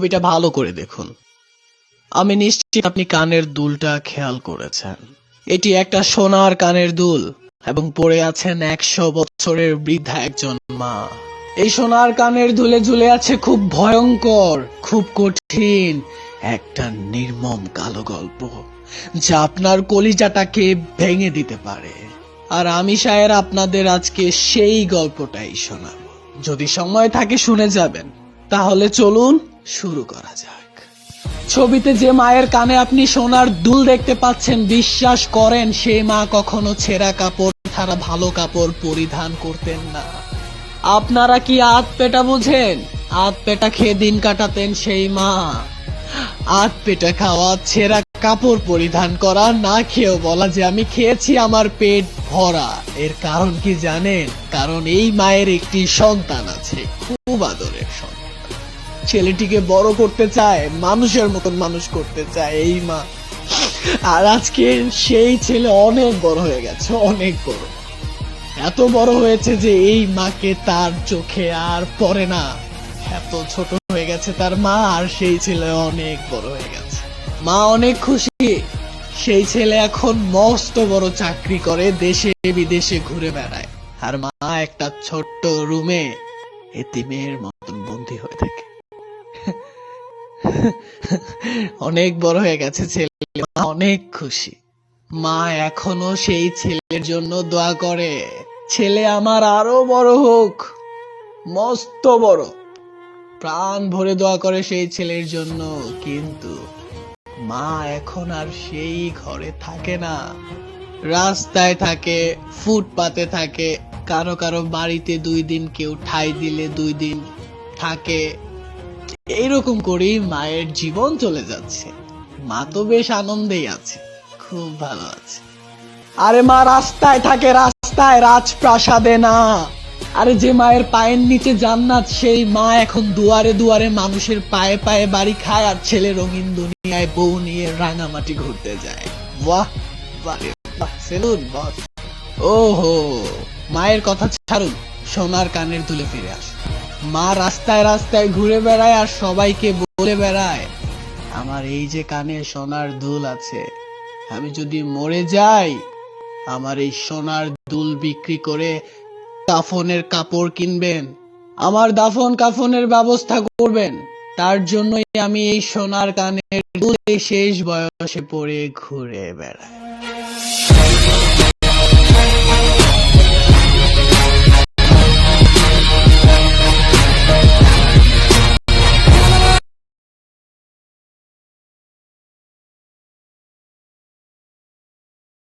ছবিটা ভালো করে দেখুন। আমি নিশ্চিত আপনি কানের দুলটা খেয়াল করেছেন। এটি একটা সোনার কানের দুল এবং পড়ে আছেন একশো বছরের বৃদ্ধা একজন মা। এই সোনার কানের দুলে ঝুলে আছে খুব ভয়ঙ্কর, খুব কঠিন একটা নির্মম কালো গল্প, যা আপনার কলিজাটাকে ভেঙে দিতে পারে। আর আমি শায়ের আপনাদের আজকে সেই গল্পটাই শোনাবো। যদি সময় থাকে শুনে যাবেন। তাহলে চলুন শুরু করা যাক। ছবিতে যে মায়ের কানে আপনি সোনার দুল দেখতে পাচ্ছেন, বিশ্বাস করেন সেই মা কখনো ছেঁড়া কাপড় ছাড়া ভালো কাপড় পরিধান করতেন না। আপনারা কি আত পেটা বুঝেন? আত পেটা খেয়ে দিন কাটাতেন সেই মা। আত পেটা খাওয়া, ছেঁড়া কাপড় পরিধান করা, না খেয়েও বলা যে আমি খেয়েছি, আমার পেট ভরা। এর কারণ কি জানেন? কারণ এই মায়ের একটি সন্তান আছে, খুব আদরের সন্তান। ছেলেটিকে বড় করতে চায়, মানুষের মতন মানুষ করতে চায়, এই মা। আর আজকে সেই ছেলে অনেক বড় হয়ে গেছে, অনেক বড়। এত বড় হয়েছে যে এই মাকে তার চোখে আর পড়ে না। এত ছোট হয়ে গেছে তার মা, আর সেই ছেলে অনেক বড় হয়ে গেছে। মা অনেক খুশি। সেই ছেলে এখন মস্ত বড় চাকরি করে, দেশে বিদেশে ঘুরে বেড়ায়। আর মা একটা ছোট্ট রুমে এতিমের মতন বন্দি হয়ে অনেক বড় হয়ে গেছে ছেলে। অনেক খুশি। মা এখনও সেই ছেলের জন্য দোয়া করে। ছেলে আমার আরও বড় হোক। মস্ত বড়। প্রাণ ভরে দোয়া করে সেই ছেলের জন্য। কিন্তু মা এখন আর সেই ঘরে থাকে না। রাস্তায় থাকে, ফুটপাতে থাকে। কারও কারও বাড়িতে দুই দিন, কেউ ঠাই দিলে দুই দিন থাকে। এইরকম করেই মায়ের জীবন চলে যাচ্ছে। মা তো বেশ আনন্দেই আছে, খুব ভালো আছে। আরে মা, রাস্তায় থাকে, রাস্তায় রাজপ্রাসাদে না। আরে যে মায়ের পায়ের নিচে জান্নাত, সেই মা এখন দুয়ারে দুয়ারে মানুষের পায়ে পায়ে বাড়ি খায় আর ছেলে রঙিন দুনিয়ায় বউ নিয়ে রাঙামাটি ঘুরতে যায়। বাহ সেলুন বস ওহো, মায়ের কথা ছাড়ুন, সোনার কানের তুলে ফিরে আসুন। মা রাস্তায় রাস্তায় ঘুরে বেড়ায় আর সবাইকে বলে বেড়ায়। আমার এই যে কানে সোনার দুল আছে, আমি যদি মরে যাই, আমার এই সোনার দুল বিক্রি করে কাফনের কাপড় কিনবেন, আমার দাফন কাফনের ব্যবস্থা করবেন, তার জন্যই আমি এই সোনার কানের দুলে শেষ বয়সে পড়ে ঘুরে বেড়াই।